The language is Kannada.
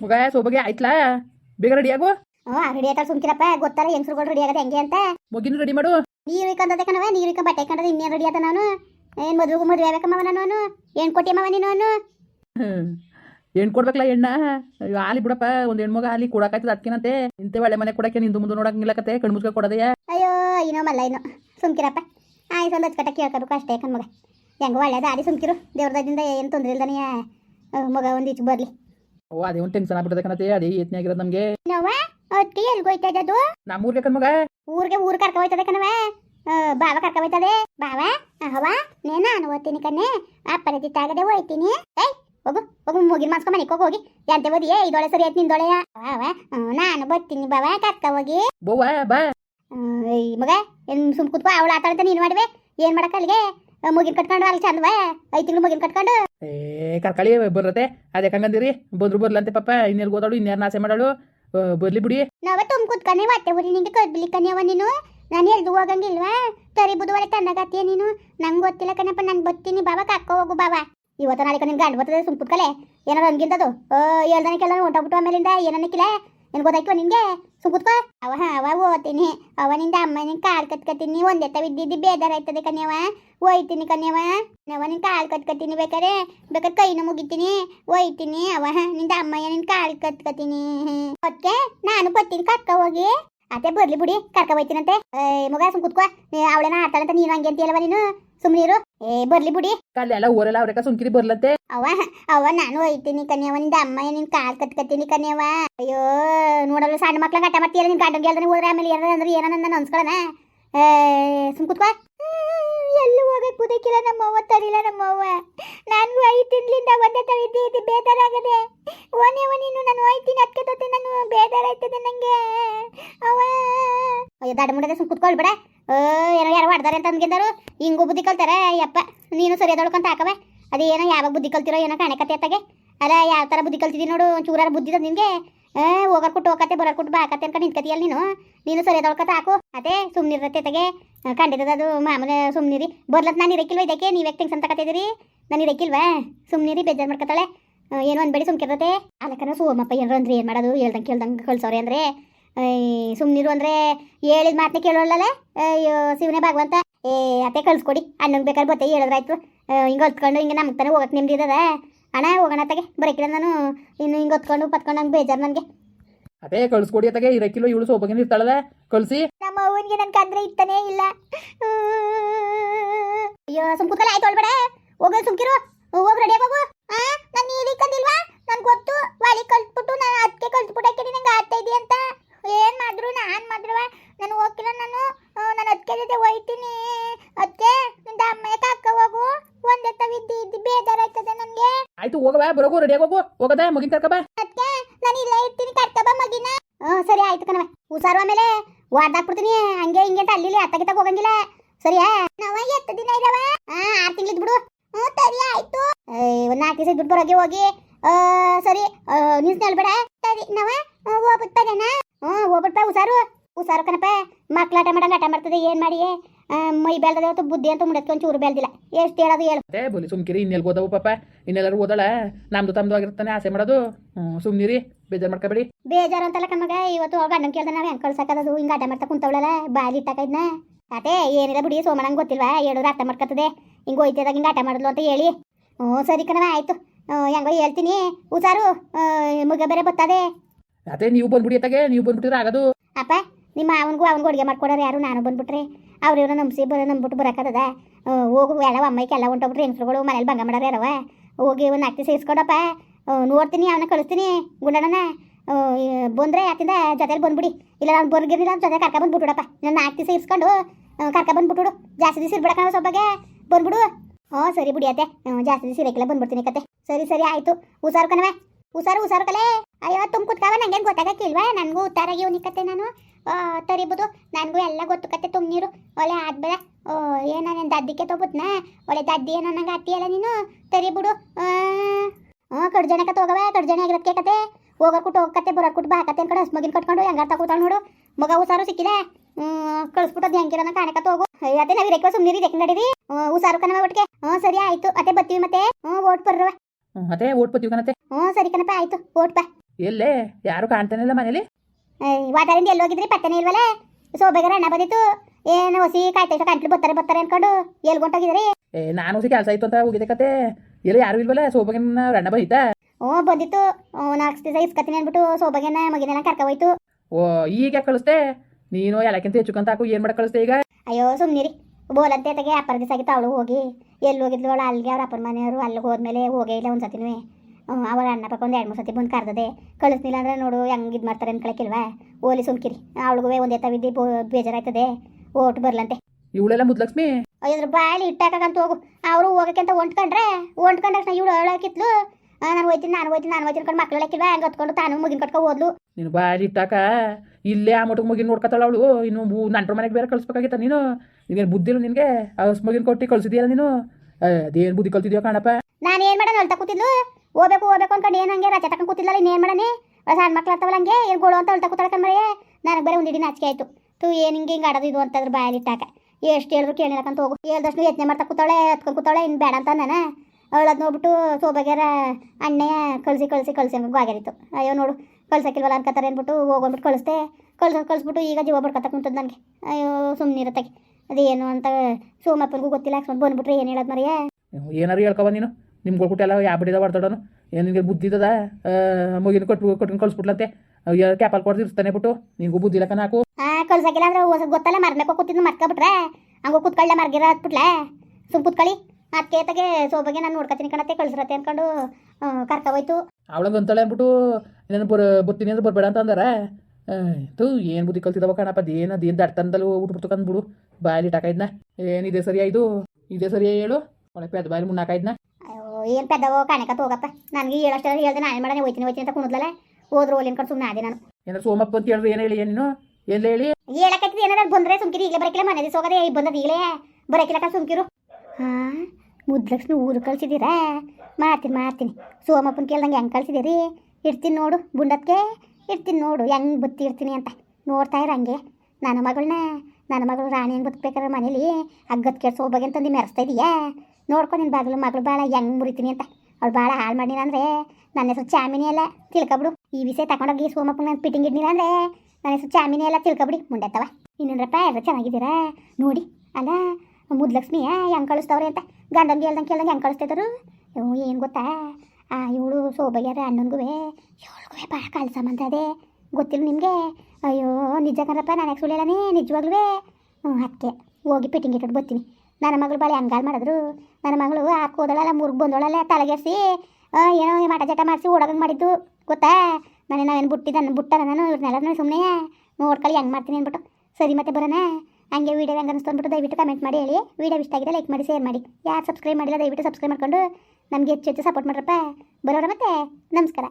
ಮಗ ಸೋಬಗೆ ಆಯ್ತಲಾ? ಬೇಗ ರೆಡಿ ಆಗು? ಹ್ಞೂ ರೆಡಿ ಆಯ್ತಾಳ ಸುಮ್ಕಿರಪ್ಪ. ಗೊತ್ತಲ್ಲ ಹೆಂಗ್ಸ್ರುಗಳು ರೆಡಿ ಆಗದೆ ಹೆಂಗೆ ಅಂತ. ಮಗಿನ ರೆಡಿ ಮಾಡು. ನೀರು ಇಕ್ಕಂದದೆ ಕಣವ ನೀರು ಇಕ್ಕ ಬಟ್ಟೆ ಕಂಡದ ಇನ್ನೇನು ರೆಡಿ ಆದ ನಾನು. ಏನು ಮದುವೆಗೂ ಮದುವೆ ಆಗ್ಬೇಕಮ್ಮವ ನಾನು ಏನು ಕೊಟ್ಟಿಯಮ್ಮವ ನೀನು ಹ್ಮ್. ಕೊಡ್ಬೇಕಲ್ಲ ಎಣ್ಣ? ಆಲಿ ಬಿಡಪ್ಪ. ಒಂದ್ ಹೆಣ್ಮಗ ಆಲಿ ಕೊಡಕಾಯ್ತದ ಅದಕ್ಕೇನಂತೆ ಇಂತೆ ಒಳ್ಳೆ ಮನೆ ಕೊಡಕ್ಕೆ ನಿಂದು ಮುಂದೆ ನೋಡಂಗಿಲ್ಲಕತ್ತೆ ಕಣ್ಮುಚ್ಕ ಕೊಡದೆಯ? ಅಯ್ಯೋ ಏನೋ ಮಲ್ಲ ಏನೋ ಸುಮ್ಕಿರಪ್ಪ. ಆಯ್ತು ಒಂದು ಕಟ್ಟ ಕೇಳ್ಕೋಬೇಕು ಅಷ್ಟೇ ಕಣ್ಮಗ. ಹೆಂಗೋ ಒಳ್ಳೆ ಆಡಿ ಸುಮ್ಕಿರು. ದೇವ್ರದಿಂದ ಏನು ತೊಂದ್ರೆ ಇಲ್ದನೆಯ? ಮಗ ಒಂದು ಈಚೆ ಬರಲಿ. ಓ ಅದೇ ಒಂದು ಟೆನ್ಷನ್ ಆಗ್ಬಿಟ್ಟದ ಕಣತೆ ಅದೇ ಯತ್ನೆ ಆಗಿರೋದು ನಮ್ಗೆ. ನೋವ ಅದಕ್ಕೆ ಎಲ್ಲಿ ಹೋಯ್ತಾ ಇದ್ದದು ನಮ್ಮೂರ್ಗೆ ಕಣ್ಮಗ ಊರಿಗೆ ಊರ್ ಕರ್ಕ ಹೋಯ್ತದ ಕಣವ ಬಾವ ಕರ್ಕ ಹೋಯ್ತದೆ. ಬಾವ ಅಹವ ನೇ ನಾನು ಓದ್ತೀನಿ ಕಣ್ಣೆ. ಅಪ್ಪನ ತಿತ್ತಾಗದೆ ಹೋಯ್ತೀನಿ. ಏಯ್ ಹೋಗು ಹೋಗು ಮುಗಿಲ್ ಮಾಸ್ಕೊ ಮನೆಗೆ ಹೋಗಿ ಎಂತ ಓದಿ ಇದೊಳೆ ಸರಿ ಆಯ್ತು ನಿಂದೊಳೆಯ ಬಾವ ನಾನು ಬರ್ತೀನಿ ಬಾವ ಕರ್ಕ ಹೋಗಿ. ಬೋವ ಬಾ. ಈ ಮಗ ಏನ್ ಸುಮ್ ಕುತ್ಕೋ ಅವಳು ಆಟಾಡ್ತ ನೀನು ಮಾಡುವೆ. ಏನ್ ಮಾಡಕ್ಕೆ ಅಲ್ಲಿಗೆ? ಮುಗಿಲ್ ಕಟ್ಕೊಂಡು ಅಲ್ಲಿ ಚಂದವ. ಐದು ತಿಂಗಳು ಮುಗಿನ ಕಟ್ಕೊಂಡು. ಏ ಕರ್ಕಳಿ ಬರ್ರತೆ ಅದೇ ಕಂಗಂದಿರಿ ಬಂದ್ರು ಬರ್ಲಂತೆ ಪಾಪ. ಇನ್ನೆಲ್ಲಿ ಓದಾಳು ಇನ್ಯಾರು ನಾಸೆ ಮಾಡಾಳು. ಬರ್ಲಿ ಬಿಡಿ. ನಾವ ತುಂಬ ಕೂತ್ಕೊಂಡೆ ಮತ್ತೆ ಊರಿ ನಿಂಗೆ ಕದ್ಬಿಲಿ ಕನ್ಯವ ನೀನು. ನಾನು ಎಲ್ದು ಹೋಗಂಗಿಲ್ವಾ? ತರಿ ಬುಧವಾರ ತಂದಾಗತ್ತೀಯ ನೀನು? ನಂಗೆ ಗೊತ್ತಿಲ್ಲ ಕಣಪ್ಪ. ನಾನು ಬರ್ತೀನಿ ಬಾಬಾ ಕಾಕೋ ಹೋಗು ಬಾಬಾ ಇವತ್ತು ನಾಳೆ ನಿನ್ ಗಂಡು ಬರ್ತದೆ ಸುಮ್ ಕುತ್ಕಲೆ. ಏನಾರು ಹಂಗಿಂದದು ಹೇಳ್ದಾನೆ ಕೆಲ ಹೊಂಟೋಗ್ಬಿಟ್ಟು ಆಮೇಲಿಂದ. ಏನನ್ನಕ್ಕಿಲ್ಲ ಏನ್ ಗೊತ್ತಾಯ್ತು ನಿನ್ಗೆ ಸುಮ್ ಕೂತ್ಕೋ. ಅವ ಅವ ಓದ್ತೀನಿ. ಅವನಿಂದ ಅಮ್ಮ ನಿನ್ ಕಾಲ್ ಕತ್ಕತೀನಿ. ಒಂದೇ ತವಿದ್ದಿದ್ದು ಬೇದಾರ ಆಯ್ತದೆ ಕನ್ಯವ ಒಯ್ತೀನಿ ಕನ್ಯವ ನವ ನಿನ್ ಕಾಲ್ ಕತ್ಕತೀನಿ ಬೇಕಾರೆ ಬೇಕಾದ್ರೆ ಕೈನ ಮುಗಿತೀನಿ. ಒಯ್ತೀನಿ ಅವ. ನಿಂದ ಅಮ್ಮಯ್ಯ ನಿನ್ ಕಾಲ್ ಕತ್ಕತೀನಿ. ಅದಕ್ಕೆ ನಾನು ಬರ್ತೀನಿ ಕರ್ಕ ಹೋಗಿ. ಅದೇ ಬರ್ಲಿ ಬಿಡಿ ಕರ್ಕ ಬೈತೀನಂತೆ. ಮಗ ಸುಮ್ ಕುತ್ಕೋ. ಅವಳೇನ ಆಡ್ತಾಳಂತ ನೀನು ಹಂಗೆ ಅಂತೀಯಲ್ವ ನೀನು? ಸುಮ್ನೀರು ಏ ಬರ್ಲಿ ಬಿಡಿ. ಕಲ್ಲೆಲ್ಲ ಊರೆಲ್ಲ ಅವ್ರೇಕ ಸುಮ್ಕಿರಿ ಬರ್ಲತ್ತೆ. ಅವ ಅವ ನಾನು ಹೋಯ್ತೀನಿ ಕನ್ಯವ ನಿಂದ ಅಮ್ಮ ನಿನ್ ಕಾಲ್ ಕತ್ಕತ್ತೀನಿ ಕನ್ಯವ ಅಯ್ಯೋ ನೋಡಲ್ಲ ಸಣ್ಣ ಮಕ್ಳ ಕಟ್ಟ ಮಾಡ್ತೀಯಲ್ಲ ನಿನ್ ಗಂಡಂಗೆ ಹೋದ್ರೆ ಆಮೇಲೆ ಏನಾರ ಅಂದ್ರೆ ಏನೋ ನನ್ನ ಅನ್ಸ್ಕೊಳ್ಳೋಣ ಏ ಸುಮ್ ಕುತ್ಕೋ. ಎಲ್ಲಿ ಅವ್ವ ತರಿಲ್ಲ ತರಿಲ್ಲ ನಮ್ಮವ್ವ ನಾನು ತಿಂಗಳಿಂದ ಒಂದೇ ತವಿದ್ದಿ ಇದು, ಬೇಜಾರಾಗದೆ. ಓನೇವ ನೀನು ನಾನು ಹೋಯ್ತೀನಿ ತೊತ್ತೆ ನಾನು ಬೇಜಾರಾಯ್ತದೆ ನಂಗೆ. ಅವ ಅಯ್ಯೋ, ದಡ ಮುಡದೆ ಸುಮ್ ಕುತ್ಕೊಳ್ಬೇಡ ಓ, ಏನೋ ಯಾರು ಹೊಡ್ದಾರೆ ಅಂತ ಅಂದ್ಗಿದ್ದಾರು ಹಿಂಗೂ ಬುದ್ಧಿ ಕಲ್ತಾರೆ ಯಪ್ಪ ನೀನು ಸರಿ ಸರಿಯಾದೊಳಕಂತ ಹಾಕವೆ ಅದೇನೋ ಯಾವಾಗ ಬುದ್ಧಿ ಕಲ್ತಿರೋ ಏನೋ ಕಾಣಕತ್ತೆ ಅತ್ತಾಗೆ. ಅಲ್ಲ, ಯಾವ ಥರ ಬುದ್ಧಿ ಕಲ್ತಿದ್ದೀನಿ ನೋಡು ಚೂರಾರ ಬುದ್ಧಿ ನಿನಗೆ. ಹೋಗರ್ ಕೊಟ್ಟು ಹೋಗತ್ತೆ ಬರೋರ್ ಕೊಟ್ಟು ಬಾಕತ್ತೆ ಅನ್ಕೊಂಡು ನಿಂತ್ಕತಿಯಲ್ಲ ನೀನು? ನೀನು ಸರಿಯಾದೊಳಕಂತ ಹಾಕು. ಅದೇ ಸುಮ್ಮನಿರತ್ತೆ ತಗೆ. ಖಂಡಿತದ ಅದು ಮಾಮೂಲಿ ಸುಮ್ಮನಿರಿ ಬರ್ಲತ್ ನಾನು ಇರಕ್ಕಿಲ್ವ ಇದಕ್ಕೆ? ನೀವು ಯಾಕೆ ಟೆನ್ಷನ್ ತಗತ್ತಿದ್ದೀರಿ ನಾನು ಇರಕ್ಕಿಲ್ವಾ ಸುಮ್ಮನಿರಿ ಬೇಜಾರು ಮಾಡ್ಕೊತಾಳೆ. ಏನೋ ಅನ್ಬೇಡಿ ಸುಮ್ಕಿರತ್ತೆ ಅಲ್ಲಕನ ಸೋಮಪ್ಪ ಏನರ ಅಂದ್ರೆ ಏನು ಮಾಡೋದು? ಹೇಳ್ದಂಗೆ ಕೇಳ್ದಂಗೆ ಕಳ್ಸೋರೆ ಅಂದರೆ? ಸುಮ್ಮನಿರು ಅಂದರೆ ಹೇಳಿದ ಮಾತನ್ನ ಕೇಳೋಳ್ಳಲ್ಲ ಅಯ್ಯೋ, ಶಿವನೇ ಭಗವಂತ. ಏ, ಅತ್ತೆ ಕಳ್ಸ್ಕೊಡಿ. ಅಣ್ಣಂಗೆ ಬೇಕಾದ್ರೆ ಬತ್ತೆ ಹೇಳಿದ್ರಾಯ್ತು ಹಿಂಗೆ ಹೊತ್ಕೊಂಡು ಹಿಂಗೆ ನಮ್ಗೆ ತಾನೇ ಹೋಗಕ್ಕೆ ನಿಮ್ದು ಇದ್ದದ. ಅಣ್ಣ ಹೋಗೋಣ ತಗೆ ಬರೋಕಿಲ್ಲ ನಾನು ಇನ್ನು ಹಿಂಗೆ ಹೊತ್ಕೊಂಡು ಪತ್ಕೊಂಡು ನಂಗೆ ಬೇಜಾರು ನನಗೆ. ಅದೇ ಕಳ್ಸ್ಕೊಡಿ ತಗೆ ಇರಕ್ಕಿಲ್ಲ ಇವಳು ಸೋಬಗಿನ ಇರ್ತಾಳದ ಕಳ್ಸಿ. ನಮ್ಮ ಅವನಿಗೆ ನನ್ನ ಕಂದ್ರೆ ಇತ್ತಾನೆ ಇಲ್ಲ. ಅಯ್ಯೋ ಸುಮ್ಕುತ್ತಲ್ಲ ಆಯ್ತು ಹೊಳ್ಬೇಡ ಹೋಗ ಸುಮ್ಕಿರು. ಹೋಗಿ ರೆಡಿ ಆ ನಾನು ನೀಲಿ ಕಂದಿಲ್ವಾ ನನ್ಗೆ ಗೊತ್ತು. ವಾಲಿ ಕಲ್ತ್ಬಿಟ್ಟು ನಾನು ಅದಕ್ಕೆ ಕಲ್ತ್ಬಿಟ್ಟಕ್ಕೆ ನಿನಗೆ ಆಗ್ತಾ ಇದೆಯಾ ಅಂತ. ಏನು ಮಾಡಿದ್ರು? ನಾನು ಮಾಡಿರುವ ನಾನು ಹೋಗಿಲ್ಲ ನಾನು. ನಾನು ಅದಕ್ಕೆ ಜೊತೆ ಹೋಯ್ತೀನಿ. ಅದಕ್ಕೆ ನಿಂದ ಅಮ್ಮ ಅಕ್ಕ ಹೋಗು. ಒಂದೇ ತವಿದ್ದು ಇದ್ದು ಬೇಜಾರಾಯ್ತದೆ ನನಗೆ ಆಯ್ತು ಹೋಗವ ಬರೋಗು ರೆಡಿ ಆಗೋಗು, ಹೋಗದ, ಮಗಿನ ಕರ್ಕ ಬಾ. ಅದಕ್ಕೆ ನಾನು ಇಲ್ಲೇ ಇರ್ತೀನಿ ಕರ್ಕಬ ಮಗಿನ. ಹ್ಞೂ ಸರಿ, ಆಯ್ತು ಕಣವ ಹುಷಾರು ಆಮೇಲೆ ವಾರ್ದಾಕ್ಬಿಡ್ತೀನಿ ಹಂಗೆ ಹಿಂಗೆ ಅಂತ ಅಲ್ಲಿ ಅತ್ತ ಗಿತ್ತ ಹೋಗಂಗಿಲ್ಲ. ಸರಿಯಾ? ನಾವ ಎತ್ತು ದಿನ ಇದಾವ. ಹಾ, ಆರು ತಿಂಗ್ಳಿದ್ ಬಿಡು ಹ್ಞೂ ಸರಿ, ಆಯ್ತು. ಒಂದು ನಾಲ್ಕು ದಿವಸ ದುಡ್ಡು ಬರೋಗೆ ಹೋಗಿ. ಸರಿ ನೀನು ಹೇಳ್ಬೇಡ. ಸರಿ ನಾವ ಹೋಗ್ಬಿಟ್ಟು ಜನ. ಹ್ಞೂ ಹೋಗ್ಬಿಟ್ಟ ಹುಷಾರು. ಹುಷಾರು ಕಣಪ್ಪ. ಮಕ್ಳು ಆಟ ಮಾಡಂಗ ಆಟ ಮಾಡ್ತದೆ, ಏನು ಮಾಡಿ ಮೈ ಬೆಳ್ದ ಹೊತ್ತು ಬುದ್ಧಿ ಅಂತ ಮುಡಕ್ಕೆ ಒಂಚೂರು ಬೆಳ್ದಿಲ್ಲ ಎಷ್ಟು ಹೇಳೋದು ಹೇಳು. ಅದೇ ಬೋಲಿ ಸುಮ್ಕಿರಿ ಇನ್ನೆಲ್ಲಿ ಓದವು ಪಾಪ. ಇನ್ನೆಲ್ಲರೂ ಓದಳ. ನಮ್ದು ತಮ್ದು ಆಗಿರ್ತಾನೆ ಆಸೆ ಮಾಡೋದು. ಸುಮ್ನಿರಿ ಬೇಜಾರು ಮಾಡ್ಕೋಬೇಡಿ. ಬೇಜಾರು ಅಂತಲ್ಲ ಕಮ್ಮಗ ಇವತ್ತು ಗಂಡನ ಕೇಳ್ದ ನಾವು ಹೆಂಗ್ ಕಳ್ಸಕ್ಕದು ಹಿಂಗ ಅಡ್ಡ ಮಾಡ್ತಾ ಕುಂತವಳಲ್ಲ ಬಾಲಿ ಇಟ್ಟಾಕೈದ್ನ ಅದೇ ಏನಿಲ್ಲ ಬಿಡಿ ಸೋಮಣ್ಣಂಗೆ ಗೊತ್ತಿಲ್ವಾ? ಹೇಳಿದ್ರೆ ಅರ್ಥ ಮಾಡ್ಕತ್ತದೆ ಹಿಂಗೆ ಹೋಯ್ತದಾಗ ಹಿಂಗೆ ಆಟ ಮಾಡಿದ್ಲು ಅಂತ ಹೇಳಿ. ಹ್ಞೂ ಸರಿ ಕಣವ ಆಯ್ತು. ಹೆಂಗೋ ಹೇಳ್ತೀನಿ. ಹುಷಾರು ಮುಗ ಬೇರೆ ಬರ್ತದೆ. ಅದೇ ನೀವು ಬಂದ್ಬಿಡಿ ಅತ್ತಾಗೆ ನೀವು ಬಂದ್ಬಿಟ್ಟಿದ್ರೆ ಆಗೋದು. ಅಪ್ಪ ನಿಮ್ಮ ಅವನಿಗೂ ಅವನಿಗೂ ಅಡುಗೆ ಮಾಡ್ಕೊಡೋರು ಯಾರು? ನಾನು ಬಂದ್ಬಿಟ್ರೆ. ಅವ್ರು ಇವ್ರನ್ನ ನಂಬಿಸಿ ಬರೋ ನಂಬಿಟ್ಟು ಬರೋಕ್ಕದ ಹೋಗು ಎಲ್ಲ ಅಮ್ಮಕ್ಕೆ ಎಲ್ಲ ಹೊಂಟೋಗ್ಬಿಟ್ರೆ ಹೆಂಗಸ್ರುಗಳು ಮನೇಲಿ ಬಂಗ ಮಾಡೋರು ಯಾರವ ಹೋಗಿ ಒಂದು ಇಸ್ಕೊಡಪ್ಪ ಆ, ನೋಡ್ತೀನಿ ಅವನ ಕಳಿಸ್ತೀನಿ ಗುಂಡಣ್ಣ ಬಂದರೆ ಯಾಕಿಂದ ಜೊತೆಲಿ ಬಂದ್ಬಿಡಿ. ಇಲ್ಲ ನಾನು ಬರ್ಗಿರ್ಲಿಲ್ಲ ಜೊತೆ ಕರ್ಕ ಬಂದ್ಬಿಟ್ಬಿಡಪ್ಪ ನನ್ನ ನಾಲ್ಕು ದಿವಸ ಇಸ್ಕೊಂಡು ಕರ್ಕ ಬಂದ್ಬಿಟ್ಬಿಡು ಜಾಸ್ತಿ ದಿವಸ ಇರ್ಬಿಡಕ್ಕ ಸ್ವಲ್ಪ ಬಂದ್ಬಿಡು. ಹ್ಞೂ ಸರಿ ಬಿಡಿ ಅತ್ತೆ. ಜಾಸ್ತಿ ದಿವಸ ಇರಕ್ಕಿಲ್ಲ ಬಂದ್ಬಿಡ್ತೀನಿ ಕತೆ. ಸರಿ ಸರಿ ಆಯಿತು. ಹುಷಾರು ಕಣವೆ ಹುಷಾರು ಹುಷಾರು ಕಲೆ. ಅಯ್ಯೋ ತುಂಬ ಕುತ್ಕಾವ ನಂಗೇನು ಗೊತ್ತಾಗಕ್ಕಿಲ್ವಾ? ನನಗೂ ಉತ್ತಾರಾಗಿ ಉನಿಕತ್ತೆ ನಾನು. ತರಿಬೋದು. ನನಗೂ ಎಲ್ಲ ಗೊತ್ತು ಕತೆ ತುಂಬ ನೀರು. ಒಳ್ಳೆ ಆದ್ಬೇಡ ಓ ಏನ ದದ್ದಿಗೆ ದದ್ದಿಕ್ಕೆ ತೊಗೊತ್ನ ಒಳ್ಳೆ ದದ್ದಿ ಏನೋ ನಂಗೆ ಅತ್ತಿಯಲ್ಲ ನೀನು. ತರಿಬಿಡು. ಹಾಂ ಕಡ್ಜಣಕ ತಗೋವ ಕಡ್ಜಣೆ ಆಗಿರೋದಕ್ಕೆ ಕತೆ. ಹೋಗಕ್ಕುಟ್ಟು ಹೋಗತ್ತೆ ಬರೋಕ್ಕುಟ್ಟು ಬಾಕತ್ತೆ ಅನ್ಕೊಂಡು ಹಸ್ಮಗಿನ ಕಟ್ಕೊಂಡು ಹೆಂಗಾರ ತಗೋತಾಳ ನೋಡು. ಮಗ ಹುಷಾರು ಸಿಕ್ಕಿದೆ. ಕಳಿಸ್ಬಿಟ್ಟು ಅದು ಹೆಂಗಿರೋನ ಕಾಣಕ ಹೋಗು ಅದೇ ನಾವು ಇರಕ್ಕೆ ಸುಮ್ಮನೆ ಇದಕ್ಕೆ ನಡೀರಿ? ಹುಷಾರು ಕಣವ ಒಟ್ಟಿಗೆ ಹ್ಞೂ ಸರಿ ಆಯ್ತು. ಅದೇ ಬರ್ತೀವಿ ಮತ್ತೆ. ಹ್ಞೂ ಓಟ್ ಬರ್ರವ ಹ್ಞೂ ಅದೇ ಓಟ್ ಬತ್ತೀವಿ ಕಣತೆ ಹ್ಞೂ ಸರಿ ಕಣಪ್ಪ ಆಯ್ತು. ಓಟ್ ಬಾ. ಎಲ್ಲೇ? ಯಾರು ಕಾಣ್ತಾನಿಲ್ಲ ಮನೇಲಿ? ವಾತಾರಿಂದ ಎಲ್ಲಿ ಹೋಗಿದ್ರಿ? ಪತ್ತೆನೇ ಇಲ್ವಲ್ಲ ಸೋಬೆಗಾರ ಅಣ್ಣ ಬಂದಿತ್ತು. ಏನು ಹೊಸಿ ಕಾಯ್ತಾ ಕಂಟ್ಲು ಬರ್ತಾರೆ ಬರ್ತಾರೆ ಅನ್ಕೊಂಡು ಎಲ್ಲಿ ಹೊಂಟೋಗಿದ್ರಿ ಏ ನಾನು ಹೊಸಿ ಕೆಲಸ ಇತ್ತು ಅಂತ ಹೋಗಿದೆ ಕತೆ. ಎಲ್ಲ ಯಾರು ಇಲ್ವಲ್ಲ ಸೋಬಗಿನ ಅಣ್ಣ ಬಂದಿತ ಓ ಬಂದಿತ್ತು. ನಾಲ್ಕು ದಿವಸ ಇಸ್ಕತ್ತೀನಿ ಅಂದ್ಬಿಟ್ಟು ಸೋಬಗೆನ ಮಗಿನೆಲ್ಲ ಕರ್ಕ ಹೋಯ್ತು. ಓ ಈಗ ಕಳಿಸ್ತೆ ನೀನು ಎಲ್ಲಕ್ಕಿಂತ ಹೆಚ್ಚುಕಂತ ಹಾಕು ಏನು ಮಾಡಕ್ಕೆ ಕಳಿಸ್ದೆ ಈಗ? ಅಯ್ಯೋ ಸುಮ್ಮನಿರಿ ಬೋಲಂತೆ ತಗೆ ಅಪ್ಪರ ದಿವಸ ಆಗಿತ್ತು ಅವಳು ಹೋಗಿ. ಎಲ್ಲಿ ಹೋಗಿದ್ಲು ಅವಳು? ಅಲ್ಲಿಗೆ ಅವ್ರ ಅಪ್ಪನ ಮನೆಯವರು ಅಲ್ಲಿಗೆ ಹೋದ್ಮೇಲೆ ಹೋಗೇ ಇಲ್ಲ ಒಂದು ಸತಿನೂ ಅವಳ ಅಣ್ಣ ಪಕ್ಕ ಒಂದು ಎರಡು ಮೂರು ಸತಿ ಬಂದು ಕರ್ದದೆ. ಕಳಿಸ್ಲಿಲ್ಲ ಅಂದ್ರೆ ನೋಡು ಹೆಂಗೆ ಇದು ಮಾಡ್ತಾರೆ ಅನ್ಕೊಳಕಿಲ್ವಾ ಓಲಿ ಸುಮ್ಕಿರಿ. ಅವಳಿಗೂ ಒಂದು ಎತ್ತ ಬಿದ್ದು ಬೇಜಾರಾಯ್ತದೆ. ಓಟ್ ಬರ್ಲಂತೆ. ಇವಳೆಲ್ಲ ಮುದ್ಲಕ್ಷ್ಮಿ? ಅಯ್ಯದ್ರ ಬಾಯಲ್ಲಿ ಇಟ್ಟಾಕಂತ ಹೋಗು. ಅವರು ಹೋಗಕ್ಕೆ ಅಂತ ಹೊಂಟ್ಕೊಂಡ್ರೆ ಹೊಂಟ್ಕೊಂಡಾಗ ಇವಳು ಹೇಳಕ್ಕಿತ್ಲು ನಾನು ಹೋಯ್ತೀನಿ ನಾನು ಹೋಯ್ತೀನಿ ನಾನು ಹೋಯ್ತೀನಿ ಕಂಡು ಮಕ್ಳು ಹೇಳಕ್ಕಿಲ್ವಾ ಹಂಗೆ ಹೊತ್ಕೊಂಡು ತಾನು ಮುಗಿನ ಕಟ್ಕೊ ಹೋದ್ಲು. ನೀನು ಬಾಯಲ್ಲಿ ಇಟ್ಟಾಕ? ಇಲ್ಲೇ ಆ ಮಟ್ಟಿಗೆ ಮುಗಿನ ನೋಡ್ಕೊತಾಳ ಅವಳು. ಇನ್ನು ನಂಟ್ರ ಮನೆಗೆ ಬೇರೆ ಕಳಿಸ್ಬೇಕಾಗಿತ್ತ ನೀನು? ನಿನಗೇನು ಬುದ್ಧಿ ಇಲ್ಲ ನಿನಗೆ ಮುಗಿನ ಕೊಟ್ಟು ಕಳಿಸಿದ್ಯಲ್ಲ ನೀನು? ಅದೇನು ಬುದ್ಧಿ ಕಲ್ತಿದ್ಯೋ ಕಾಣಪ್ಪ? ನಾನು ಏನು ಮಾಡೋಣ ಅಳ್ತಾ ಕೂತಿದ್ಲು? ಹೋಗ್ಬೇಕು ಹೋಗ್ಬೇಕು ಅನ್ಕೊಂಡು ಏನು ಹಂಗೆ ರಜೆ ತಕೊಂಡು ಕೂತಿಲ್ಲ ಇನ್ನೇನು ಮಾಡನೆ ಸಣ್ಣ ಮಕ್ಳು ಆಗ್ತಾವಲ್ಲ ಹಂಗೆ ಏನು ಗೋಳು ಅಂತ ಅಳ್ತಾ ಕೂತಾಳ ಕಣ್ಮರೆ ನನಗೆ ಬರೀ ಒಂದು ಇಡೀ ನಾಚಿಕೆ ಆಯಿತು. ತು ಏನು ಹಿಂಗೆ ಹಿಂಗೆ ಆಡೋದು ಇದು ಅಂತಂದ್ರೆ ಬಾಯಲ್ಲಿ ಇಟ್ಟಾಕ. ಎಷ್ಟು ಹೇಳಿದ್ರು ಕೇಳಿಲ್ಲಕಂತ ಹೋಗು ಹೇಳ್ದಷ್ಟು ಯತ್ನೆ ಮಾಡ್ತಾ ಕೂತಾಳೆ ಹತ್ಕೊಂಡು ಕೂತಾಳೆ ಇನ್ನು ಬೇಡ ಅಂತ ನಾನು. ಅವಳದ್ ನೋಡ್ಬಿಟ್ಟು ಸೋಬಗ್ಯಾರ ಅಣ್ಣೆ ಕಳಿಸಿ ಕಳಿಸಿ ಕಳಿಸಿ ಹಂಗೆ ಆಗ್ಯಾರಿತ್ತು ಅಯ್ಯೋ ನೋಡು, ಕಳ್ಸಕ್ಕಿಲ್ವಲ್ಲ ಅನ್ಕತ್ತಾರೆ ಅಂದ್ಬಿಟ್ಟು ಹೋಗ್ಬಿಟ್ಟು ಕಳಿಸ್ದೆ. ಕಳ್ಸ, ಕಳಿಸ್ಬಿಟ್ಟು ಈಗ ಜೀವ ಬಡ್ಕೊತ ಕುಂತದ್ದು ನನಗೆ. ಅಯ್ಯೋ ಸುಮ್ಮನಿರತ್ತಕ್ಕೆ ಅದೇನು ಅಂತ ಸೋಮಪ್ಪನಿಗೂ ಗೊತ್ತಿಲ್ಲ ಬಂದ್ಬಿಟ್ರೆ ಏನು ಹೇಳೋದು ಮರಿಯೇ? ಏನಾರು ಹೇಳ್ಕೊಬ ನೀನು. ನಿಮ್ಗಳು ಕೊಟ್ಟೆಲ್ಲ ಯಾವ ಬಿಡಿದ ಹೊಡ್ತಾಡೋನು ಏನು ನಿನಗೆ ಬುದ್ಧಿ ಇದ್ದದ? ಮುಗಿನ ಕೊಟ್ಟು ಕೊಟ್ಕೊಂಡು ಕಳಿಸ್ಬಿಟ್ಲಂತೆ. ಕ್ಯಾಪಲ್ ಕೊಡ್ದು ಇರ್ತಾನೆ ಬಿಟ್ಟು. ನಿನಗೂ ಬುದ್ಧಿ ಇಲ್ಲ ಕಣ ಹಾಕು ಕಳ್ಸಕ್ಕಿಲ್ಲ ಅಂದ್ರೆ ಗೊತ್ತಲ್ಲ ಮರ್ಮೇಕೋ ಕೂತಿದ್ದು ಮರ್ಕೊಬಿಟ್ರೆ ಹಂಗ ಕೂತ್ಕೊಳ್ಳೆ ಮರ್ಗಿರ ಹತ್ಬಿಟ್ಲೆ ಸುಮ್ ಕೂತ್ಕೊಳ್ಳಿ ಅದಕ್ಕೆ ತಗೆ ಸೋಬಗೆ ನಾನು ನೋಡ್ಕೊತೀನಿ ಕಣತ್ತೆ ಕಳ್ಸಿರತ್ತೆ ಅನ್ಕೊಂಡು ಕರ್ಕೋಯ್ತು ಅವಳಗ್ ಅಂತಾಳೆ ಅಂದ್ಬಿಟ್ಟು ನಾನು ಬರ್ ಬರ್ತೀನಿ ಅಂದ್ರೆ ಬರಬೇಡ ಅಂತ ಅಂದಾರ ತು ಏನು ಬುದ್ಧಿ ಕಲ್ತಿದವ ಕಣಪ್ಪ ಅದೇನು ಅದೇನು ದಡ್ತಂದಲ್ಲಿ ಊಟ ಕಂದ್ಬಿಡು ಬಾಯಲ್ಲಿ ಇಟ್ಟಾಕೈದ್ನ ಏನಿದೆ ಇದೇ ಸರಿ ಆಯ್ತು ಇದೇ ಸರಿ ಹೇಳು? ಒಳ್ಳೆ ಅದು ಬಾಯಲ್ಲಿ ಮುನ್ನಾಕೈದ್ನ ಅಯ್ಯೋ ಏನು ಪೆದ್ದವೋ ಕಾಣಕತ್ತ ಹೋಗಪ್ಪ. ನನಗೆ ಹೇಳಷ್ಟು ಹೇಳ್ದೆ ನಾನು ಮಾಡನೆ ಹೋಯ್ತೀನಿ ಹೋಯ್ತೀನಿ ಅಂತ ಕುಣಿದ್ಲಲ್ಲ ಹೋದ್ರು ಓಲಿನ ಕಡೆ ಸುಮ್ಮನೆ ಅದೇ ನಾನು. ಏನಾರ ಸೋಮಪ್ಪ ಅಂತ ಹೇಳಿದ್ರೆ ಏನು ಹೇಳಿ ಏನು ಎಲ್ಲ ಹೇಳಿ? ಹೇಳಕತ್ತಿದ್ ಏನಾರ ಬಂದ್ರೆ ಸುಮ್ಕಿರಿ ಈಗಲೇ ಬರಕಿಲ್ಲ ಮನೆ ದಿವಸ ಹೋಗದೆ ಬಂದದ ಈಗಲೇ. ಬರಕಿಲ್ಲಕ ಸುಮ್ಕಿರು. ಹಾಂ ಮುದ್ಲಕ್ಷ್ಮಿ ಊರು ಕಳ್ಸಿದ್ದೀರಾ? ಮಾಡ್ತೀನಿ ಮಾಡ್ತೀನಿ. ಸೋಮಪ್ಪನ ಕೇಳ್ದಂಗೆ ಹೆಂಗೆ ಕಳ್ಸಿದ್ದೀರಿ? ಇರ್ತೀನಿ ನೋಡು ಬುಂಡತ್ಗೆ ಇರ್ತೀನಿ ನೋಡು ಹೆಂಗೆ ಬತ್ತಿ ಇರ್ತೀನಿ ಅಂತ. ನೋಡ್ತಾ ಇರ ಹಂಗೆ. ನನ್ನ ಮಗಳನ್ನ ನನ್ನ ಮಗಳು ರಾಣಿ ಹೆಂಗೆ ಬದುಕ್ಬೇಕಾದ್ರೆ ಮನೇಲಿ ಹಗ್ಗದ ಕೆಡ್ಸೋ ಹೋಗಿ ಅಂತಂದು ಮೆರೆಸ್ತಾ ಇದೀಯಾ? ನೋಡ್ಕೊ ನಿನ್ನ ಬಾಗಿಲು, ಮಗಳು ಭಾಳ ಹೆಂಗೆ ಮುರಿತೀನಿ ಅಂತ. ಅವ್ಳು ಭಾಳ ಹಾಳು ಮಾಡಿಲ್ಲ ಅಂದರೆ ನನ್ನ ಹೆಸರು ಚಾಮಿನಿ ಎಲ್ಲ ತಿಳ್ಕೊಬಿಡು. ಈ ವಿಷಯ ತಗೊಂಡೋಗಿ ಸೋಮಪ್ಪನ ನಾನು ಪಿಟ್ಟಿಂಗ್ ಇಡ್ನಿಲ್ಲ ಅಂದರೆ ನನ್ನ ಹೆಸರು ಚಾಮಿನಿ ಎಲ್ಲ ತಿಳ್ಕೊಬಿಡಿ, ಮುಂಡೆತ್ತವ. ಇನ್ನೊಂದ್ರಪ್ಪ ಎಲ್ಲ ಚೆನ್ನಾಗಿದ್ದೀರಾ? ನೋಡಿ, ಅಲ್ಲ, ಮುದ್ಲಕ್ಷ್ಮಿಯ ಹೆಂಗೆ ಕಳಿಸ್ತವ್ರೆ ಅಂತ. ಗಂಡಂಗೆ ಹೇಳ್ದಂಗೆ ಕೇಳ್ದಂಗೆ ಹೆಂಗೆ ಕಳಿಸ್ತಿದ್ರು ಏನು ಗೊತ್ತಾ? ಆ, ಇವಳು ಸೋಬಯ್ಯಾರ ಅಣ್ಣನಿಗೂ ಇವಳಿಗೂ ಭಾಳ ಕಾಲು ಸಂಬಂಧ ಅದೇ. ಗೊತ್ತಿಲ್ಲ ನಿಮಗೆ? ಅಯ್ಯೋ, ನಿಜ ಕಣಪ್ಪ, ನಾನು ಯಾಕೆ ಸುಳಿಯಲ್ಲನೇ ನಿಜವಾಗ್ಲೂ ಅದಕ್ಕೆ ಹೋಗಿ ಪಿಟ್ಟಿಂಗ್ ಇಟ್ಟು ಬರ್ತೀನಿ. ನನ್ನ ಮಗಳು ಭಾಳ ಹಂಗಾಲ್ ಮಾಡಿದ್ರು. ನನ್ನ ಮಗಳು ಆ ಕೂದಳೆಲ್ಲ ಮುರುಗ್ ಬಂದೋಳಲ್ಲ ತಲೆಗೆಸಿ ಏನೋ ಮಾಟ ಜಟ ಮಾಡಿಸಿ ಓಡೋಗಂಗೆ ಮಾಡಿದ್ದು. ಗೊತ್ತಾ? ನಾನು ನಾವೇನು ಬುಟ್ಟಿದ್ದ ನನ್ನ ಬುಟ್ಟನ ನಾನು ಇವ್ರನ್ನೆಲ್ಲ ಸುಮ್ಮನೆ ನೋಡ್ಕೊಳ್ಳಿ ಹೆಂಗೆ ಮಾಡ್ತೀನಿ ಅಂದ್ಬಿಟ್ಟು. ಸರಿ ಮತ್ತೆ ಬರೋಣ. ಹಂಗೆ ವೀಡಿಯೋ ಹೆಂಗೆ ಅನಿಸ್ತು ಅಂದ್ಬಿಟ್ಟು ದಯವಿಟ್ಟು ಕಮೆಂಟ್ ಮಾಡಿ ಹೇಳಿ. ವೀಡಿಯೋ ಇಷ್ಟ ಆಗಿದೆ ಲೈಕ್ ಮಾಡಿ ಶೇರ್ ಮಾಡಿ. ಯಾರು ಸಬ್ಸ್ಕ್ರೈಬ್ ಮಾಡಿಲ್ಲ ದಯವಿಟ್ಟು ಸಬ್ಸ್ಕ್ರೈಬ್ ಮಾಡ್ಕೊಂಡು ನಮಗೆ ಹೆಚ್ಚು ಹೆಚ್ಚು ಸಪೋರ್ಟ್ ಮಾಡ್ರಪ್ಪ. ಬರೋಣ ಮತ್ತೆ. ನಮಸ್ಕಾರ.